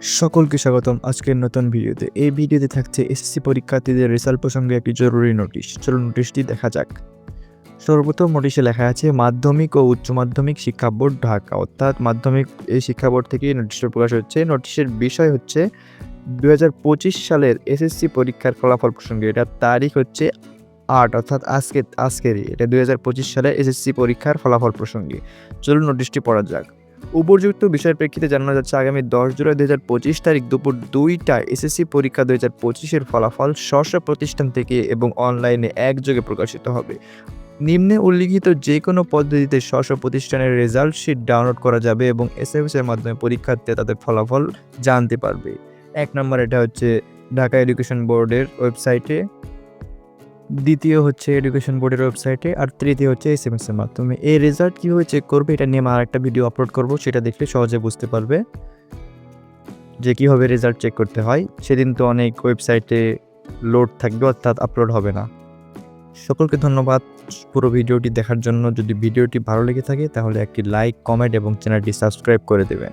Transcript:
সকলকে স্বাগতম আজকের নতুন ভিডিওতে। এই ভিডিওতে থাকছে এসএসসি পরীক্ষার্থীদের রেজাল্ট প্রসঙ্গে একটি জরুরি নোটিশ। চলো নোটিশটি দেখা যাক। সর্বপ্রথম নোটিশে লেখা আছে, মাধ্যমিক ও উচ্চ মাধ্যমিক শিক্ষা বোর্ড ঢাকা। অর্থাৎ মাধ্যমিক এই শিক্ষা বোর্ড থেকে নোটিশটা প্রকাশ হচ্ছে। নোটিশের বিষয় হচ্ছে দু হাজার পঁচিশ সালের এসএসসি পরীক্ষার ফলাফল প্রসঙ্গে। এটার তারিখ হচ্ছে আট, অর্থাৎ আজকে, আজকেরই। এটা দু সালের এসএসসি পরীক্ষার ফলাফল প্রসঙ্গে। চলুন নোটিশটি পড়া যাক। উপযুক্ত বিষয়ের প্রেক্ষিতে জানানো যাচ্ছে, আগামী দশ জুলাই দু হাজার পঁচিশ তারিখ দুপুর দুইটায় এসএসসি পরীক্ষা দু হাজার পঁচিশের ফলাফল স্ব স্ব প্রতিষ্ঠান থেকে এবং অনলাইনে একযোগে প্রকাশিত হবে। নিম্নে উল্লিখিত যে কোনো পদ্ধতিতে স্ব স্ব প্রতিষ্ঠানের রেজাল্ট শিট ডাউনলোড করা যাবে এবং এস এম এর মাধ্যমে পরীক্ষার্থীরা তাদের ফলাফল জানতে পারবে। এক নম্বর এটা হচ্ছে ঢাকা এডুকেশন বোর্ডের ওয়েবসাইটে দ্বিতীয় হচ্ছে এডুকেশন বোর্ডের ওয়েবসাইটে আর তৃতীয় হচ্ছে এস এম এস এর মাধ্যমে এই রেজাল্ট কীভাবে চেক করবে এটা নিয়ে আমার একটা ভিডিও আপলোড করব, সেটা দেখলে সহজে বুঝতে পারবে যে কীভাবে রেজাল্ট চেক করতে হয়। সেদিন তো অনেক ওয়েবসাইটে লোড থাকবে, অর্থাৎ আপলোড হবে না। সকলকে ধন্যবাদ পুরো ভিডিওটি দেখার জন্য। যদি ভিডিওটি ভালো লেগে থাকে, তাহলে একটি লাইক কমেন্ট এবং চ্যানেলটি সাবস্ক্রাইব করে দেবেন।